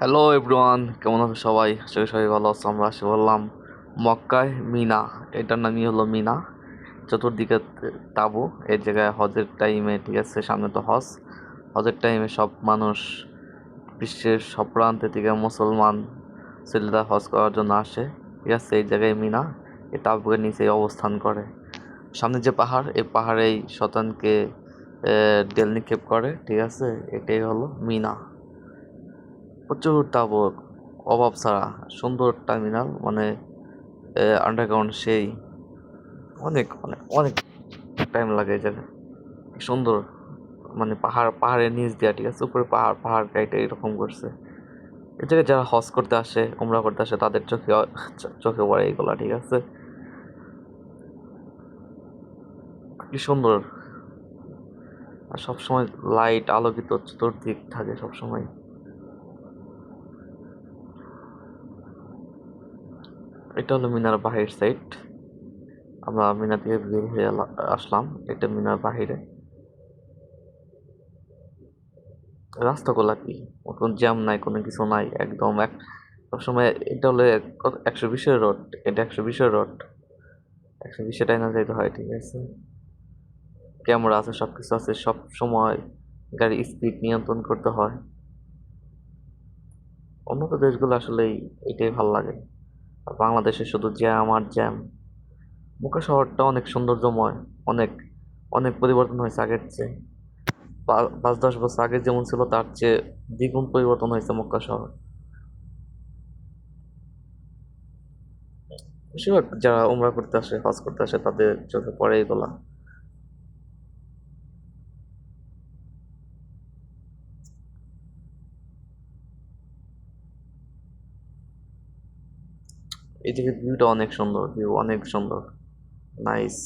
Hello everyone কেমন আছো সবাই? করি সবাই ভালো আছো। আমরা আসে বললাম মক্কায় মিনা। এটার নামই হলো মিনা। চতুর্দিকে তাবু। এই জায়গায় হজের টাইমে ঠিক আছে, সামনে তো হজ। হজের টাইমে সব মানুষ, বিশ্বের সব প্রান্তে থেকে মুসলমান ছেলেরা হজ করার জন্য আসে। ঠিক আছে, এই জায়গায় মিনা। এই তাবুকের নিচে অবস্থান করে। সামনে যে পাহাড়, এই পাহাড়েই শতানকে ডেল নিক্ষেপ করে। ঠিক আছে, এটাই হলো মিনা। প্রচুর তাবক অভাব ছাড়া সুন্দর টার্মিনাল মানে আন্ডারগ্রাউন্ড সেই অনেক অনেক অনেক টাইম লাগে জায়গায় সুন্দর মানে পাহাড়, পাহাড়ের নিচ দেওয়া ঠিক আছে? উপরে পাহাড় পাহাড় গাইটা এরকম করছে। এই জায়গায় যারা হজ করতে আসে, উমরা করতে আসে, তাদের চোখে চোখে পড়ে এইগুলা, ঠিক আছে? কি সুন্দর। আর সবসময় লাইট আলোকিত চতুর্দিক থাকে সবসময়। এটা হলো মিনার বাহির সাইড আমরা মিনা থেকে বের হয়ে আসলাম। এটা মিনার বাহিরে। রাস্তাগুলা কি? কোনো জ্যাম নাই, কোনো কিছু নাই, একদম এক, সবসময় এটা হলো এক- একশো বিশের রোড এটা একশো বিশের রোড একশো বিশে টাইনা যাইতে হয়, ঠিক আছে? ক্যামেরা আছে সব কিছু আছে, সব সময় গাড়ির স্পিড নিয়ন্ত্রণ করতে হয়। উন্নত দেশগুলো আসলেই এটাই ভালো লাগে। বাংলাদেশে শুধু জ্যাম আর জ্যাম। মক্কা শহরটা অনেক সৌন্দর্যময়, অনেক অনেক পরিবর্তন হয়েছে আগের চেয়ে। পাঁচ, দশ বছর আগে যেমন ছিল, তার চেয়ে দ্বিগুণ পরিবর্তন হয়েছে মক্কা শহর। বেশিরভাগ যারা উমরা করতে আসে, হজ করতে আসে, তাদের চোখে পড়ে এগুলা। এদিকে ভিউটা অনেক সুন্দর ভিউ অনেক সুন্দর। নাইস